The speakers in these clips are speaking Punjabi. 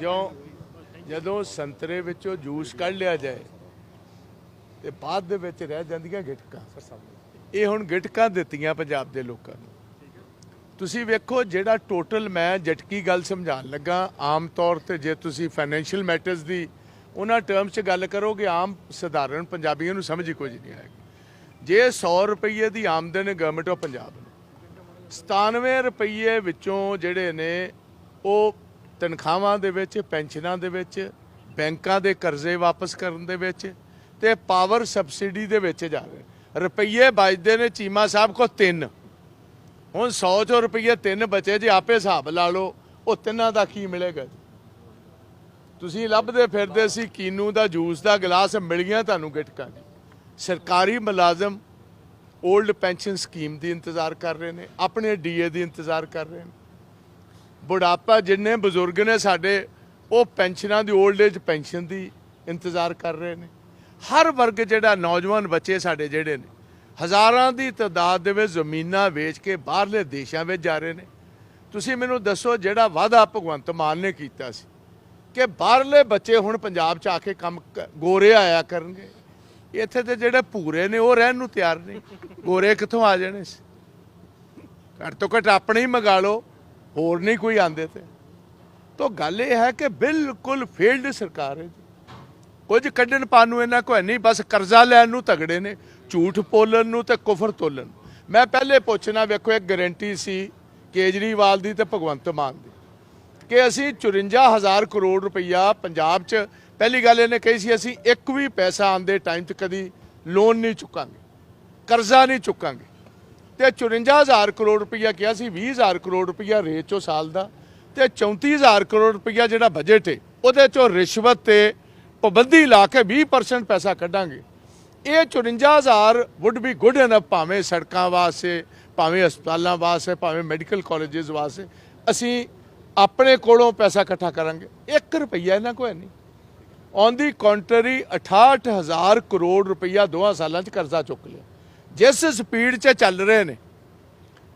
ਜੋ ਜਦੋਂ ਸੰਤਰੇ ਵਿੱਚੋਂ ਜੂਸ ਕੱਢ ਲਿਆ ਜਾਏ ਤੇ ਬਾਅਦ ਦੇ ਵਿੱਚ ਰਹਿ ਜਾਂਦੀਆਂ ਗਿਟਕਾਂ। ਇਹ ਹੁਣ ਗਿਟਕਾਂ ਦਿੱਤੀਆਂ ਪੰਜਾਬ ਦੇ ਲੋਕਾਂ ਨੂੰ। ਤੁਸੀਂ ਵੇਖੋ ਜਿਹੜਾ ਟੋਟਲ ਮੈਂ ਜਟਕੀ ਗੱਲ ਸਮਝਾਉਣ ਲੱਗਾ, ਆਮ ਤੌਰ ਤੇ ਜੇ ਤੁਸੀਂ ਫਾਈਨੈਂਸ਼ੀਅਲ ਮੈਟਰਸ ਦੀ ਉਹਨਾਂ ਟਰਮਸ 'ਚ ਗੱਲ ਕਰੋਗੇ, ਆਮ ਸਧਾਰਨ ਪੰਜਾਬੀਆਂ ਨੂੰ ਸਮਝ ਹੀ ਕੁਝ ਨਹੀਂ ਆਏਗੀ। ਜੇ 100 ਰੁਪਏ ਦੀ ਆਮਦਨ ਗਵਰਨਮੈਂਟ ਆਫ ਪੰਜਾਬ ਨੂੰ 97 ਰੁਪਏ ਵਿੱਚੋਂ ਜਿਹੜੇ ਨੇ ਉਹ ਤਨਖਾਹਾਂ ਦੇ ਵਿੱਚ, ਪੈਨਸ਼ਨਾਂ ਦੇ ਵਿੱਚ, ਬੈਂਕਾਂ ਦੇ ਕਰਜ਼ੇ ਵਾਪਸ ਕਰਨ ਦੇ ਵਿੱਚ ਤੇ ਪਾਵਰ ਸਬਸਿਡੀ ਦੇ ਵਿੱਚ ਜਾ ਰਹੇ ਰੁਪਈਏ ਬਚਦੇ ਨੇ ਚੀਮਾ ਸਾਹਿਬ ਕੋ ਤਿੰਨ। ਹੁਣ 100 ਚੋਂ ਰੁਪਈਏ ਤਿੰਨ ਬਚੇ, ਜੇ ਆਪੇ ਹਿਸਾਬ ਲਾ ਲਓ, ਉਹ ਤਿੰਨਾਂ ਦਾ ਕੀ ਮਿਲੇਗਾ ਜੀ? ਤੁਸੀਂ ਲੱਭਦੇ ਫਿਰਦੇ ਸੀ, ਕੀਨੂ ਦਾ ਜੂਸ ਦਾ ਗਲਾਸ ਮਿਲ ਗਿਆ ਤੁਹਾਨੂੰ ਗਿਟਕਾਂ ਸਰਕਾਰੀ ਮੁਲਾਜ਼ਮ 올ਡ ਪੈਨਸ਼ਨ ਸਕੀਮ ਦੀ ਇੰਤਜ਼ਾਰ ਕਰ ਰਹੇ ਨੇ, ਆਪਣੇ ਡੀਏ ਦੀ ਇੰਤਜ਼ਾਰ ਕਰ ਰਹੇ ਨੇ। ਬੁਢਾਪਾ ਜਿੰਨੇ ਬਜ਼ੁਰਗ ਨੇ ਸਾਡੇ, ਉਹ ਪੈਨਸ਼ਨਾਂ ਦੀ 올ਡ ਏਜ ਪੈਨਸ਼ਨ ਦੀ ਇੰਤਜ਼ਾਰ ਕਰ ਰਹੇ ਨੇ। ਹਰ ਵਰਗ ਜਿਹੜਾ ਨੌਜਵਾਨ ਬੱਚੇ ਸਾਡੇ ਜਿਹੜੇ ਨੇ, ਹਜ਼ਾਰਾਂ ਦੀ ਤਾਦਾਦ ਦੇ ਵਿੱਚ ਜ਼ਮੀਨਾਂ ਵੇਚ ਕੇ ਬਾਹਰਲੇ ਦੇਸ਼ਾਂ ਵਿੱਚ ਜਾ ਰਹੇ ਨੇ। ਤੁਸੀਂ ਮੈਨੂੰ ਦੱਸੋ ਜਿਹੜਾ ਵਾਅਦਾ ਭਗਵੰਤ ਮਾਨ ਨੇ ਕੀਤਾ ਸੀ, ਕਿ ਬਾਹਰਲੇ ਬੱਚੇ ਹੁਣ ਪੰਜਾਬ 'ਚ ਆ ਕੇ ਕੰਮ ਕ- ਗੋਰੇ ਆਇਆ ਕਰਨਗੇ। ਇੱਥੇ ਤੇ ਜਿਹੜੇ ਭੂਰੇ ਨੇ, ਉਹ ਰਹਿਣ ਨੂੰ ਤਿਆਰ ਨਹੀਂ ਗੋਰੇ ਕਿੱਥੋਂ ਆ ਜਾਣੇ ਸੀ? ਘੱਟ ਤੋਂ ਘੱਟ ਆਪਣੇ ਹੀ ਮੰਗਾ ਲਓ। ਹੋਰ ਨਹੀਂ ਕੋਈ ਆਂਦੇ ਤੇ। ਤਾਂ ਗੱਲ ਇਹ ਹੈ ਕਿ ਬਿਲਕੁਲ ਫੇਲਡ ਸਰਕਾਰ ਹੈ ਜੀ। ਕੁਝ ਕੱਢਣ ਪਾਣ ਨੂੰ ਇਹਨਾਂ ਕੋਈ ਨਹੀਂ, ਬਸ ਕਰਜ਼ਾ ਲੈਣ ਨੂੰ ਤਗੜੇ ਨੇ, ਝੂਠ ਪੋਲਣ ਨੂੰ ਤੇ ਕੁਫਰ ਤੋਲਣ ਨੂੰ। ਮੈਂ ਪਹਿਲੇ ਪੁੱਛਣਾ, ਵੇਖੋ ਇੱਕ ਗਾਰੰਟੀ ਸੀ ਕੇਜਰੀਵਾਲ ਦੀ ਤੇ ਭਗਵੰਤ ਮਾਨ ਦੀ, ਕਿ ਅਸੀਂ 54000 ਕਰੋੜ ਰੁਪਈਆ ਪੰਜਾਬ 'ਚ, ਪਹਿਲੀ ਗੱਲ ਇਹਨੇ ਕਹੀ ਸੀ, ਅਸੀਂ ਇੱਕ ਵੀ ਪੈਸਾ ਆਂਦੇ ਟਾਈਮ 'ਚ ਕਦੀ ਲੋਨ ਨਹੀਂ ਚੁੱਕਾਂਗੇ, ਕਰਜ਼ਾ ਨਹੀਂ ਚੁੱਕਾਂਗੇ। ਤੇ 54000 ਕਰੋੜ ਰੁਪਈਆ ਕਿਹਾ ਸੀ 20000 ਕਰੋੜ ਰੁਪਈਆ ਰੇਟ ਚੋਂ ਸਾਲ ਦਾ ਤੇ 34000 ਕਰੋੜ ਰੁਪਈਆ ਜਿਹੜਾ ਬਜਟ ਹੈ ਉਹਦੇ ਚੋਂ ਰਿਸ਼ਵਤ ਤੇ ਪਾਬੰਦੀ ਲਾ ਕੇ 20% ਪੈਸਾ ਕੱਢਾਂਗੇ। ਇਹ 54000 ਵੁੱਡ be ਗੁੱਡ enough ਭਾਵੇਂ ਸੜਕਾਂ ਵਾਸਤੇ ਭਾਵੇਂ ਹਸਪਤਾਲਾਂ ਵਾਸਤੇ ਭਾਵੇਂ ਮੈਡੀਕਲ ਕਾਲਜਸ ਵਾਸਤੇ ਅਸੀਂ ਆਪਣੇ ਕੋਲੋਂ ਪੈਸਾ ਇਕੱਠਾ ਕਰਾਂਗੇ। 1 ਰੁਪਈਆ ਇਹਨਾਂ ਕੋਲ ਹੈ ਨਹੀਂ। ਔਨ ਦੀ ਕੰਟਰੀ 68000 ਕਰੋੜ ਰੁਪਈਆ ਦੋਹਾਂ ਸਾਲਾਂ 'ਚ ਕਰਜ਼ਾ ਚੁੱਕ ਲਿਆ। ਜਿਸ ਸਪੀਡ 'ਚ ਚੱਲ ਰਹੇ ਨੇ।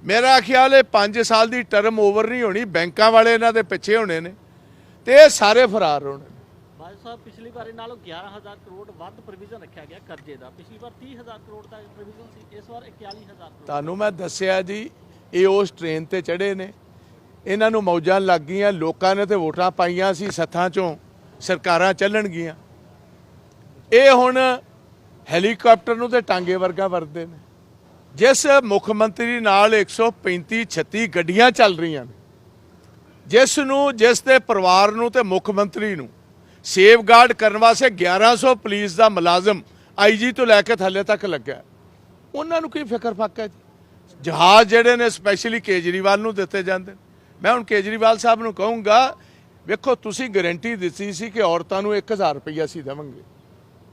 ਮੇਰਾ ਖਿਆਲ ਹੈ 5 ਸਾਲ ਦੀ ਟਰਮ ਓਵਰ ਨਹੀਂ ਹੋਣੀ ਬੈਂਕਾਂ ਵਾਲੇ ਇਹਨਾਂ ਦੇ ਪਿੱਛੇ ਹੋਣੇ ਨੇ ਤੇ ਇਹ ਸਾਰੇ ਫਰਾਰ ਹੋਣੇ ਨੇ। ਬਾਜ ਸਾਹਿਬ ਪਿਛਲੀ ਵਾਰੀ ਨਾਲੋਂ 11000 ਕਰੋੜ ਵੱਧ ਪ੍ਰੋਵੀਜ਼ਨ ਰੱਖਿਆ ਗਿਆ ਕਰਜ਼ੇ ਦਾ। ਪਿਛਲੀ ਵਾਰ 30000 ਕਰੋੜ ਦਾ ਪ੍ਰੋਵੀਜ਼ਨ ਸੀ ਇਸ ਵਾਰ 41000 ਕਰੋੜ ਤੁਹਾਨੂੰ ਮੈਂ ਦੱਸਿਆ ਜੀ ਇਹ ਉਸ ਟ੍ਰੇਨ ਤੇ ਚੜੇ ਨੇ। ਇਹਨਾਂ ਨੂੰ ਮੌਜਾਂ ਲੱਗ ਗਈਆਂ ਲੋਕਾਂ ਨੇ ਤੇ ਵੋਟਾਂ ਪਾਈਆਂ ਸੀ ਸੱਥਾਂ ਚੋਂ ਸਰਕਾਰਾਂ ਚੱਲਣਗੀਆਂ। ਇਹ ਹੁਣ ਹੈਲੀਕਾਪਟਰ ਨੂੰ ਤੇ ਟਾਂਗੇ ਵਰਗਾ ਵਰਦੇ ਨੇ। ਜਿਸ ਮੁੱਖ ਮੰਤਰੀ ਨਾਲ 135 36 ਗੱਡੀਆਂ ਚੱਲ ਰਹੀਆਂ ਨੇ, ਜਿਸ ਨੂੰ, ਜਿਸ ਦੇ ਪਰਿਵਾਰ ਨੂੰ ਤੇ ਮੁੱਖ ਮੰਤਰੀ ਨੂੰ ਸੇਫਗਾਰਡ ਕਰਨ ਵਾਸਤੇ 1100 ਪੁਲਿਸ ਦਾ ਮੁਲਾਜ਼ਮ ਆਈਜੀ ਤੋਂ ਲੈ ਕੇ ਥੱਲੇ ਤੱਕ ਲੱਗਾ ਉਹਨਾਂ ਨੂੰ ਕੀ ਫਿਕਰ ਫੱਕ ਹੈ ਜੀ? ਜਹਾਜ਼ ਜਿਹੜੇ ਨੇ ਸਪੈਸ਼ਲੀ ਕੇਜਰੀਵਾਲ ਨੂੰ ਦਿੱਤੇ ਜਾਂਦੇ ਨੇ। ਮੈਂ ਹੁਣ ਕੇਜਰੀਵਾਲ ਸਾਹਿਬ ਨੂੰ ਕਹੂੰਗਾ, ਵੇਖੋ ਤੁਸੀਂ ਗਾਰੰਟੀ ਦਿੱਤੀ ਸੀ ਕਿ ਔਰਤਾਂ ਨੂੰ 1000 ਰੁਪਈਆ ਸੀ ਦੇਵਾਂਗੇ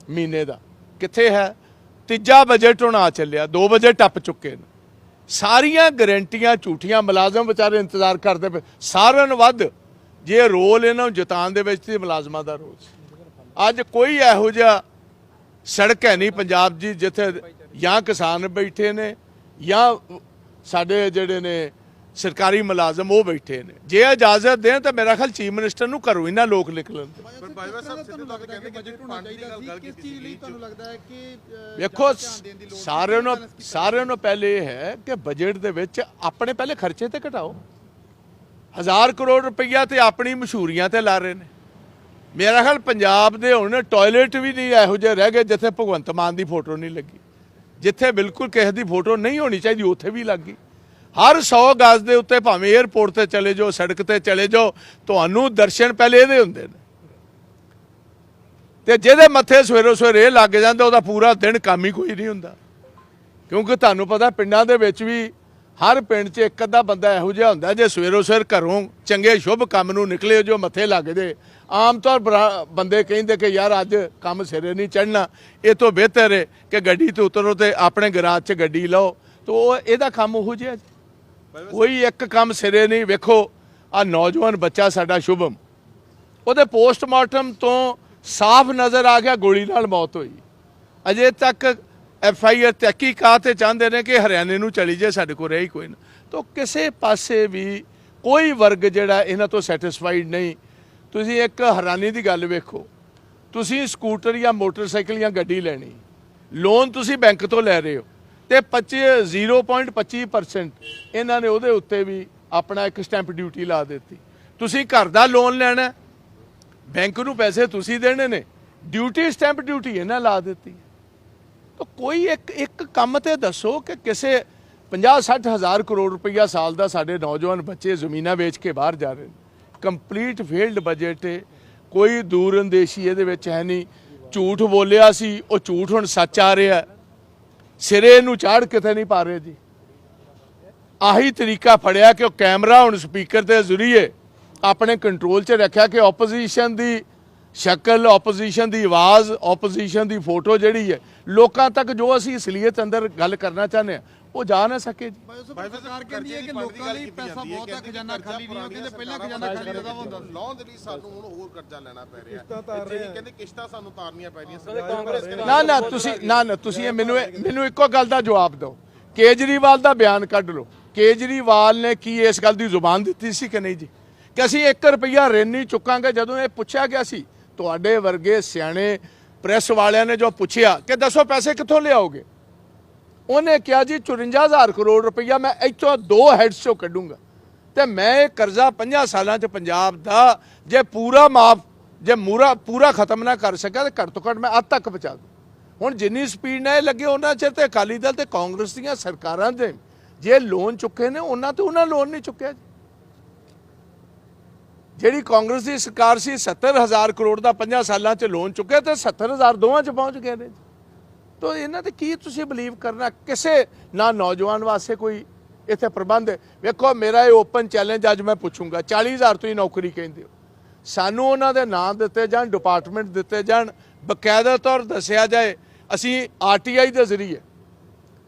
ਮਹੀਨੇ ਦਾ। ਕਿੱਥੇ ਹੈ? ਤੀਜਾ ਬਜਟ ਹੁਣ ਆ ਚੱਲਿਆ, ਦੋ ਬਜਟ ਟੱਪ ਚੁੱਕੇ ਨੇ। ਸਾਰੀਆਂ ਗਰੰਟੀਆਂ ਝੂਠੀਆਂ ਮੁਲਾਜ਼ਮ ਵਿਚਾਰੇ ਇੰਤਜ਼ਾਰ ਕਰਦੇ ਪਏ। ਸਾਰਿਆਂ ਨੂੰ ਵੱਧ, ਜੇ ਰੋਲ ਇਹਨਾਂ ਨੂੰ ਜਿਤਾਉਣ ਦੇ ਵਿੱਚ ਤੇ ਮੁਲਾਜ਼ਮਾਂ ਦਾ ਰੋਲ ਸੀ। ਅੱਜ ਕੋਈ ਇਹੋ ਜਿਹਾ ਸੜਕ ਹੈ ਨਹੀਂ ਪੰਜਾਬ ਜੀ ਜਿੱਥੇ ਜਾਂ ਕਿਸਾਨ ਬੈਠੇ ਨੇ ਜਾਂ ਸਾਡੇ ਜਿਹੜੇ ਨੇ ਸਰਕਾਰੀ ਮੁਲਾਜ਼ਮ ਉਹ ਬੈਠੇ ਨੇ। ਜੇ ਇਜਾਜ਼ਤ ਦੇਣ ਤਾਂ ਮੇਰਾ ਖਿਆਲ ਚੀਫ ਮਿਨਿਸਟਰ ਨੂੰ ਘਰੋਂ ਇਹਨਾਂ ਲੋਕ ਨਿਕਲਣ ਦੇ ਪਰ ਬਾਜਵਾ ਸਾਹਿਬ ਸਿੱਧੂ ਤੱਕ ਕਹਿੰਦੇ ਕਿ ਬਜਟ ਹੋਣਾ ਚਾਹੀਦਾ ਸੀ ਕਿਸ ਚੀਜ਼ ਲਈ ਤੁਹਾਨੂੰ ਲੱਗਦਾ ਹੈ ਕਿ ਅਹ, ਵੇਖੋ ਜ਼ਿਆਦਾ ਧਿਆਨ ਦੇਣ ਦੀ ਲੋੜ ਸਾਰਿਆਂ ਨੂੰ ਸਾਰਿਆਂ ਨੂੰ ਪਹਿਲੇ ਇਹ ਹੈ ਕਿ ਬਜਟ ਦੇ ਵਿੱਚ ਆਪਣੇ ਪਹਿਲੇ ਖਰਚੇ ਤੇ ਘਟਾਓ। ਹਜ਼ਾਰ ਕਰੋੜ ਰੁਪਈਆ ਤੇ ਆਪਣੀ ਮਸ਼ਹੂਰੀਆਂ ਤੇ ਲਾ ਰਹੇ ਨੇ। ਮੇਰਾ ਖਿਆਲ ਪੰਜਾਬ ਦੇ ਹੁਣ ਟਾਇਲਟ ਵੀ ਨਹੀਂ ਇਹੋ ਜਿਹੇ ਰਹਿ ਗਏ ਜਿੱਥੇ ਭਗਵੰਤ ਮਾਨ ਦੀ ਫੋਟੋ ਨਹੀਂ ਲੱਗੀ। ਜਿੱਥੇ ਬਿਲਕੁਲ ਕਿਸੇ ਦੀ ਫੋਟੋ ਨਹੀਂ ਹੋਣੀ ਚਾਹੀਦੀ ਉੱਥੇ ਵੀ ਲੱਗ ਗਈ। ਹਰ 100 ਗਜ਼ ਦੇ ਉੱਤੇ ਭਾਵੇਂ 에ਅਰਪੋਰਟ ਤੇ ਚਲੇ ਜਾਓ, ਸੜਕ ਤੇ ਚਲੇ ਜਾਓ, ਤੁਹਾਨੂੰ ਦਰਸ਼ਨ ਪਹਿਲੇ ਇਹਦੇ ਹੁੰਦੇ ਨੇ। ਤੇ ਜਿਹਦੇ ਮੱਥੇ ਸਵੇਰੋ ਸਵੇਰੇ ਇਹ ਲੱਗ ਜਾਂਦਾ, ਉਹਦਾ ਪੂਰਾ ਦਿਨ ਕੰਮ ਹੀ ਕੋਈ ਨਹੀਂ ਹੁੰਦਾ। ਕਿਉਂਕਿ ਤੁਹਾਨੂੰ ਪਤਾ ਪਿੰਡਾਂ ਦੇ ਵਿੱਚ ਵੀ ਹਰ ਪਿੰਡ 'ਚ ਇੱਕ ਅੱਧਾ ਬੰਦਾ ਇਹੋ ਜਿਹਾ ਹੁੰਦਾ, ਜੇ ਸਵੇਰੋ ਸਵੇਰ ਘਰੋਂ ਚੰਗੇ ਸ਼ੁਭ ਕੰਮ ਨੂੰ ਨਿਕਲੇ ਜੋ ਮੱਥੇ ਲੱਗ ਲੱਗਦੇ ਆਮ ਤੌਰ ਬੰਦੇ ਕਹਿੰਦੇ ਕਿ ਯਾਰ ਅੱਜ ਕੰਮ ਸਿਰੇ ਨਹੀਂ ਚੜਨਾ ਇਹ ਤੋਂ ਬਿਹਤਰ ਹੈ ਕਿ ਗੱਡੀ ਤੋਂ ਉਤਰੋ ਤੇ ਆਪਣੇ ਗਰਾਜ 'ਚ ਗੱਡੀ ਲਓ। ਤਾਂ ਉਹ, ਇਹਦਾ ਕੰਮ ਉਹੋ ਜਿਹਾ ਜੀ। ਕੋਈ ਇੱਕ ਕੰਮ ਸਿਰੇ ਨਹੀਂ, ਵੇਖੋ ਆ ਨੌਜਵਾਨ ਬੱਚਾ ਸਾਡਾ ਸ਼ੁਭਮ। ਉਹਦੇ ਪੋਸਟਮਾਰਟਮ ਤੋਂ ਸਾਫ਼ ਨਜ਼ਰ ਆ ਗਿਆ, ਗੋਲੀ ਨਾਲ ਮੌਤ ਹੋਈ। ਅਜੇ ਤੱਕ ਐਫ ਆਈ ਆਰ ਤਹਿਕੀਕਾਤ ਤੇ ਚਾਹੁੰਦੇ ਨੇ ਕਿ ਹਰਿਆਣੇ ਨੂੰ ਚਲੀ ਜਾਏ, ਸਾਡੇ ਕੋਲ ਰਹੀ ਕੋਈ ਨਾ। ਤਾਂ ਕਿਸੇ ਪਾਸੇ ਵੀ ਕੋਈ ਵਰਗ ਜਿਹੜਾ ਇਹਨਾਂ ਤੋਂ ਸੈਟੀਸਫਾਈਡ ਨਹੀਂ। ਤੁਸੀਂ ਇੱਕ ਹੈਰਾਨੀ ਦੀ ਗੱਲ ਵੇਖੋ, ਤੁਸੀਂ ਸਕੂਟਰ ਜਾਂ ਮੋਟਰਸਾਈਕਲ ਜਾਂ ਗੱਡੀ ਲੈਣੀ, ਲੋਨ ਤੁਸੀਂ ਬੈਂਕ ਤੋਂ ਲੈ ਰਹੇ ਹੋ। ਤੇ 25 0.25% ਇਹਨਾਂ ਨੇ ਉਹਦੇ ਉੱਤੇ ਵੀ ਆਪਣਾ ਇੱਕ ਸਟੈਂਪ ਡਿਊਟੀ ਲਾ ਦਿੱਤੀ। ਤੁਸੀਂ ਘਰ ਦਾ ਲੋਨ ਲੈਣਾ ਬੈਂਕ ਨੂੰ ਪੈਸੇ ਤੁਸੀਂ ਦੇਣੇ ਨੇ ਡਿਊਟੀ ਸਟੈਂਪ ਡਿਊਟੀ ਇਹਨਾਂ ਲਾ ਦਿੱਤੀ ਤਾਂ ਕੋਈ ਇੱਕ ਇੱਕ ਕੰਮ ਤੇ ਦੱਸੋ ਕਿ ਕਿਸੇ 50 60 ਹਜ਼ਾਰ ਕਰੋੜ ਰੁਪਈਆ ਸਾਲ ਦਾ ਸਾਡੇ ਨੌਜਵਾਨ ਬੱਚੇ ਜ਼ਮੀਨਾਂ ਵੇਚ ਕੇ ਬਾਹਰ ਜਾ ਰਹੇ ਨੇ। ਕੰਪਲੀਟ ਫੇਲਡ ਬਜਟ ਹੈ, ਕੋਈ ਦੂਰ ਅੰਦੇਸ਼ੀ ਇਹਦੇ ਵਿੱਚ ਹੈ ਨਹੀਂ। ਝੂਠ ਬੋਲਿਆ ਸੀ, ਉਹ ਝੂਠ ਹੁਣ ਸੱਚ ਆ ਰਿਹਾ ਸਿਰੇ ਨੂੰ ਚਾੜ ਕਿਤੇ ਨਹੀਂ ਪਾ ਰਹੇ ਜੀ। ਆਹੀ ਤਰੀਕਾ ਫੜਿਆ ਕਿ ਉਹ ਕੈਮਰਾ ਹੁਣ ਸਪੀਕਰ ਦੇ ਜ਼ਰੀਏ ਆਪਣੇ ਕੰਟਰੋਲ 'ਚ ਰੱਖਿਆ ਕਿ ਆਪੋਜੀਸ਼ਨ ਦੀ ਸ਼ਕਲ ਆਪੋਜੀਸ਼ਨ ਦੀ ਆਵਾਜ਼ ਆਪੋਜੀਸ਼ਨ ਦੀ ਫੋਟੋ ਜਿਹੜੀ ਹੈ, ਲੋਕਾਂ ਤੱਕ ਜੋ ਅਸੀਂ ਅਸਲੀਅਤ ਅੰਦਰ ਗੱਲ ਕਰਨਾ ਚਾਹੁੰਦੇ ਹਾਂ ਉਹ ਜਾ ਨਾ ਸਕੇ ਜੀ। ਸਰਕਾਰ ਕਹਿੰਦੀ ਹੈ ਕਿ ਲੋਕਾਂ ਲਈ ਪੈਸਾ ਬਹੁਤ ਹੈ ਖਜ਼ਾਨਾ ਖਾਲੀ ਨਹੀਂ ਹੋ ਕਹਿੰਦੇ ਪਹਿਲਾਂ ਖਜ਼ਾਨਾ ਖਾਲੀ ਰਦਾ ਹੁੰਦਾ। ਸੀ ਲਾਉਣ ਦੇ ਲਈ ਸਾਨੂੰ ਹੁਣ ਹੋਰ ਕਰਜ਼ਾ ਲੈਣਾ ਪੈ ਰਿਹਾ। ਇੱਥੇ ਵੀ ਕਹਿੰਦੇ ਕਿਸ਼ਤਾਂ ਸਾਨੂੰ ਤਾਰਨੀਆਂ ਪੈ ਰਹੀਆਂ ਨਾ ਨਾ ਤੁਸੀਂ ਨਾ ਨਾ ਤੁਸੀਂ ਇਹ ਮੈਨੂੰ ਮੈਨੂੰ ਇੱਕੋ ਗੱਲ ਦਾ ਜਵਾਬ ਦਿਓ। ਕੇਜਰੀਵਾਲ ਦਾ ਬਿਆਨ ਕੱਢ ਲਓ। ਕੇਜਰੀਵਾਲ ਨੇ ਕੀ ਇਸ ਗੱਲ ਦੀ ਜ਼ੁਬਾਨ ਦਿੱਤੀ ਸੀ ਕਿ ਨਹੀਂ ਜੀ? ਕਿ ਅਸੀਂ 1 ਰੁਪਿਆ ਰਿਣ ਨਹੀਂ ਚੁੱਕਾਂਗੇ ਜਦੋਂ ਇਹ ਪੁੱਛਿਆ ਗਿਆ ਸੀ ਤੁਹਾਡੇ ਵਰਗੇ ਸਿਆਣੇ ਪ੍ਰੈਸ ਵਾਲਿਆਂ ਨੇ ਜੋ ਪੁੱਛਿਆ ਕਿ ਦੱਸੋ ਪੈਸੇ ਕਿੱਥੋਂ ਲਿਆਓਗੇ? ਉਹਨੇ ਕਿਹਾ ਜੀ 54000 ਕਰੋੜ ਰੁਪਈਆ ਮੈਂ ਇੱਥੋਂ ਦੋ ਹੈਡਸ ਚੋਂ ਕੱਢੂੰਗਾ। ਤੇ ਮੈਂ ਇਹ ਕਰਜ਼ਾ 50 ਸਾਲਾਂ ਚ ਪੰਜਾਬ ਦਾ ਜੇ ਪੂਰਾ ਮਾਫ, ਜੇ ਮੂਰਾ, ਪੂਰਾ ਖਤਮ ਨਾ ਕਰ ਸਕਿਆ ਤੇ ਘੱਟ ਤੋਂ ਘੱਟ ਮੈਂ ਅੱਧ ਤੱਕ ਪਹੁੰਚਾ ਦੂੰ। ਹੁਣ ਜਿੰਨੀ ਸਪੀਡ ਨਾਲ ਇਹ ਲੱਗੇ ਉਹਨਾਂ ਚਿਰ ਤੇ ਅਕਾਲੀ ਦਲ ਤੇ ਕਾਂਗਰਸ ਦੀਆਂ ਸਰਕਾਰਾਂ ਦੇ ਜੇ ਲੋਨ ਚੁੱਕੇ ਨੇ, ਉਹਨਾਂ ਤੇ ਉਹਨਾਂ ਲੋਨ ਨਹੀਂ ਚੁੱਕਿਆ ਜੀ। ਜਿਹੜੀ ਕਾਂਗਰਸ ਦੀ ਸਰਕਾਰ ਸੀ 70000 ਕਰੋੜ ਦਾ 50 ਸਾਲਾਂ ਚ ਲੋਨ ਚੁੱਕਿਆ ਤੇ 70000 ਦੋਵਾਂ ਚ ਪਹੁੰਚ ਗਏ ਨੇ ਤੋ ਇਹਨਾਂ ਤੇ ਕੀ ਤੁਸੀਂ ਬਲੀਵ ਕਰਨਾ? ਕਿਸੇ ਨਾ ਨੌਜਵਾਨ ਵਾਸਤੇ ਕੋਈ ਇੱਥੇ ਪ੍ਰਬੰਧ ਹੈ? ਵੇਖੋ, ਮੇਰਾ ਇਹ ਓਪਨ ਚੈਲੰਜ ਅੱਜ ਮੈਂ ਪੁੱਛੂੰਗਾ। 40000 ਤੁਸੀਂ ਨੌਕਰੀ ਕਹਿੰਦੇ ਹੋ। ਸਾਨੂੰ ਉਹਨਾਂ ਦੇ ਨਾਂ ਦਿੱਤੇ ਜਾਣ ਡਿਪਾਰਟਮੈਂਟ ਦਿੱਤੇ ਜਾਣ, ਬਕਾਇਦਾ ਤੌਰ ਦੱਸਿਆ ਜਾਏ। ਅਸੀਂ ਆਰਟੀਆਈ ਦੇ ਜ਼ਰੀਏ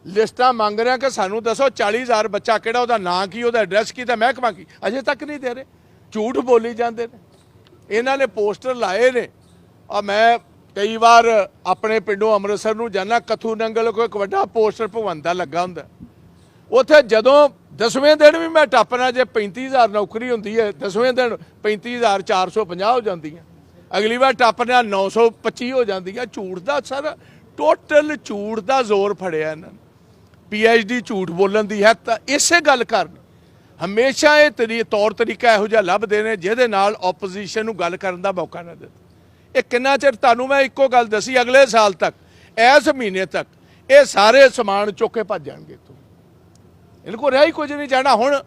ਲਿਸਟਾਂ ਮੰਗ ਰਹੇ ਹਾਂ ਕਿ ਸਾਨੂੰ ਦੱਸੋ 40000 ਬੱਚਾ ਕਿਹੜਾ, ਉਹਦਾ ਨਾਂ ਕੀ, ਉਹਦਾ ਐਡਰੈਸ ਕੀ ਤੇ ਮਹਿਕਮਾ ਕੀ? ਅਜੇ ਤੱਕ ਨਹੀਂ ਦੇ ਰਹੇ। ਝੂਠ ਬੋਲੀ ਜਾਂਦੇ ਨੇ। ਇਹਨਾਂ ਨੇ ਪੋਸਟਰ ਲਾਏ ਨੇ। ਆ ਮੈਂ ਕਈ ਵਾਰ ਆਪਣੇ ਪਿੰਡੋਂ ਅੰਮ੍ਰਿਤਸਰ ਨੂੰ ਜਾਣਾ ਕਥੂ ਨੰਗਲ ਕੋਈ ਇੱਕ ਵੱਡਾ ਪੋਸਟਰ ਭਗਵੰਤ ਦਾ ਲੱਗਾ ਹੁੰਦਾ। ਉੱਥੇ ਜਦੋਂ ਦਸਵੇਂ ਦਿਨ ਵੀ ਮੈਂ ਟੱਪਣਾ, ਜੇ 35000 ਨੌਕਰੀ ਹੁੰਦੀ ਹੈ, ਦਸਵੇਂ ਦਿਨ 35450 ਹੋ ਜਾਂਦੀਆਂ। ਅਗਲੀ ਵਾਰ ਟੱਪਣਾ 925 ਹੋ ਜਾਂਦੀਆਂ। ਝੂਠ ਦਾ ਸਰ, ਟੋਟਲ ਝੂਠ ਦਾ ਜ਼ੋਰ ਫੜਿਆ ਇਹਨਾਂ ਨੇ। ਪੀਐਚਡੀ ਝੂਠ ਬੋਲਣ ਦੀ ਹੈ ਤਾਂ ਇਸੇ ਗੱਲ ਕਾਰਨ। ਹਮੇਸ਼ਾ ਇਹ ਤਰੀ, ਤੌਰ ਤਰੀਕਾ ਇਹੋ ਜਿਹਾ ਲੱਭਦੇ ਨੇ, ਜਿਹਦੇ ਨਾਲ ਆਪੋਜੀਸ਼ਨ ਨੂੰ ਗੱਲ ਕਰਨ ਦਾ ਮੌਕਾ ਨਾ ਦਿੱਤਾ। ਇਹ ਕਿੰਨਾ ਚਿਰ ਤੁਹਾਨੂੰ ਮੈਂ ਇੱਕੋ ਗੱਲ ਦੱਸੀ, ਅਗਲੇ ਸਾਲ ਤੱਕ, ਇਸ ਮਹੀਨੇ ਤੱਕ, ਇਹ ਸਾਰੇ ਸਮਾਨ ਚੁੱਕ ਕੇ ਭੱਜ ਜਾਣਗੇ ਇੱਥੋਂ। ਇਹਨਾਂ ਕੋਲ ਰਹਿ ਹੀ ਕੁਝ ਨਹੀਂ, ਜਾਣਾ ਹੁਣ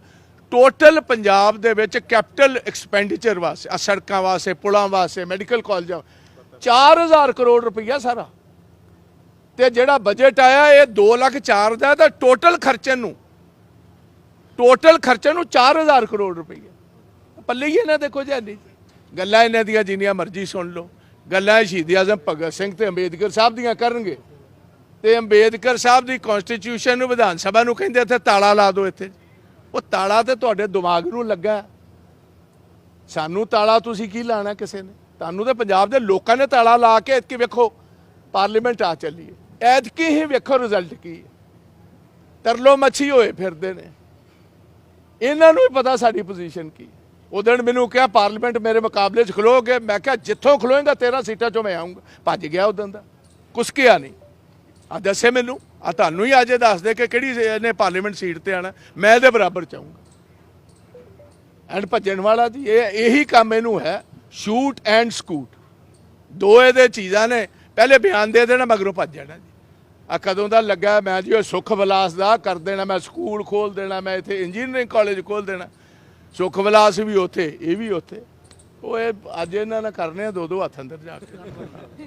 ਟੋਟਲ ਪੰਜਾਬ ਦੇ ਵਿੱਚ ਕੈਪੀਟਲ ਐਕਸਪੈਂਡੀਚਰ ਵਾਸਤੇ ਸੜਕਾਂ ਵਾਸਤੇ, ਪੁਲਾਂ ਵਾਸਤੇ ਮੈਡੀਕਲ ਕਾਲਜਾਂ 4000 ਕਰੋੜ ਰੁਪਈਆ ਸਾਰਾ। ਤੇ ਜਿਹੜਾ ਬਜਟ ਆਇਆ, ਇਹ 2 ਲੱਖ 4 ਦਾ, ਤਾਂ ਟੋਟਲ ਖਰਚੇ ਨੂੰ ਟੋਟਲ ਖਰਚੇ ਨੂੰ 4000 ਕਰੋੜ ਰੁਪਈਆ। ਪੱਲੇ ਹੀ ਇਹਨਾਂ ਦੇਖੋ ਜੀ ਨਹੀਂ ਗੱਲਾਂ ਇਹਨਾਂ ਦੀਆਂ ਜਿੰਨੀਆਂ ਮਰਜ਼ੀ ਸੁਣ ਲਓ। ਗੱਲਾਂ ਸ਼ਹੀਦ ਆਜ਼ਮ ਭਗਤ ਸਿੰਘ ਤੇ ਅੰਬੇਦਕਰ ਸਾਹਿਬ ਦੀਆਂ ਕਰਨਗੇ। ਤੇ ਅੰਬੇਦਕਰ ਸਾਹਿਬ ਦੀ ਕਨਸਟੀਟਿਊਸ਼ਨ ਨੂੰ ਵਿਧਾਨ ਸਭਾ ਨੂੰ ਕਹਿੰਦੇ ਇੱਥੇ ਤਾਲਾ ਲਾ ਦਿਓ ਇੱਥੇ। ਉਹ ਤਾਲਾ ਤੇ ਤੁਹਾਡੇ ਦਿਮਾਗ ਨੂੰ ਲੱਗਾ। ਸਾਨੂੰ ਤਾਲਾ ਤੁਸੀਂ ਕੀ ਲਾਣਾ ਕਿਸੇ ਨੇ? ਤੁਹਾਨੂੰ ਤਾਂ ਪੰਜਾਬ ਦੇ ਲੋਕਾਂ ਨੇ ਤਾਲਾ ਲਾ ਕੇ ਇਤਕੀ ਵੇਖੋ, ਪਾਰਲੀਮੈਂਟ ਆ ਚੱਲੀ ਹੈ। ਐਤਕੀ ਹੀ ਵੇਖੋ ਰਿਜ਼ਲਟ ਕੀ ਹੈ। ਤਰਲੋ ਮੱਛੀ ਹੋਏ ਫਿਰਦੇ ਨੇ। ਇਹਨਾਂ ਨੂੰ ਵੀ ਪਤਾ ਸਾਡੀ ਪੋਜੀਸ਼ਨ ਕੀ ਹੈ। ਉਹ ਦਿਨ ਮੈਨੂੰ ਕਿਹਾ ਪਾਰਲੀਮੈਂਟ ਮੇਰੇ ਮੁਕਾਬਲੇ 'ਚ ਖਲੋਗੇ? ਮੈਂ ਕਿਹਾ, ਜਿੱਥੋਂ ਖਲੋਏਗਾ 13 ਸੀਟਾਂ 'ਚੋਂ ਮੈਂ ਆਉਂਗਾ ਭੱਜ ਗਿਆ ਉਦੋਂ ਦਾ। ਕੁਛ ਕਿਹਾ ਨਹੀਂ। ਆ ਦੱਸੇ ਮੈਨੂੰ। ਆ ਤੁਹਾਨੂੰ ਹੀ ਅੱਜ ਦੱਸ ਦੇ ਕਿ ਕਿਹੜੀ ਇਹਨੇ ਪਾਰਲੀਮੈਂਟ ਸੀਟ ਤੇ ਆਣਾ ਮੈਂ ਇਹਦੇ ਬਰਾਬਰ ਚਾਹੂੰਗਾ ਐਂਡ ਭੱਜਣ ਵਾਲਾ ਜੀ, ਇਹ, ਇਹੀ ਕੰਮ ਇਹਨੂੰ ਹੈ ਸ਼ੂਟ ਐਂਡ ਸਕੂਟ ਦੋ ਇਹਦੇ ਚੀਜ਼ਾਂ ਨੇ। ਪਹਿਲੇ ਬਿਆਨ ਦੇ ਦੇਣਾ, ਮਗਰੋਂ ਭੱਜ ਜਾਣਾ ਜੀ। ਆ ਕਦੋਂ ਦਾ ਲੱਗਾ, ਮੈਂ ਜੀ ਉਹ ਸੁਖ ਵਿਲਾਸ ਦਾ ਕਰ ਦੇਣਾ, ਮੈਂ ਸਕੂਲ ਖੋਲ ਦੇਣਾ, ਮੈਂ ਇੱਥੇ ਇੰਜੀਨੀਅਰਿੰਗ ਕਾਲਜ ਖੋਲ ਦੇਣਾ। ਸੁਖ ਵਿਲਾਸ ਵੀ ਉੱਥੇ, ਇਹ ਵੀ ਉੱਥੇ। ਉਹ ਇਹ ਅੱਜ ਇਹਨਾਂ ਨੇ ਕਰਨੇ ਆ ਦੋ ਦੋ ਹੱਥ ਅੰਦਰ ਜਾ ਕੇ।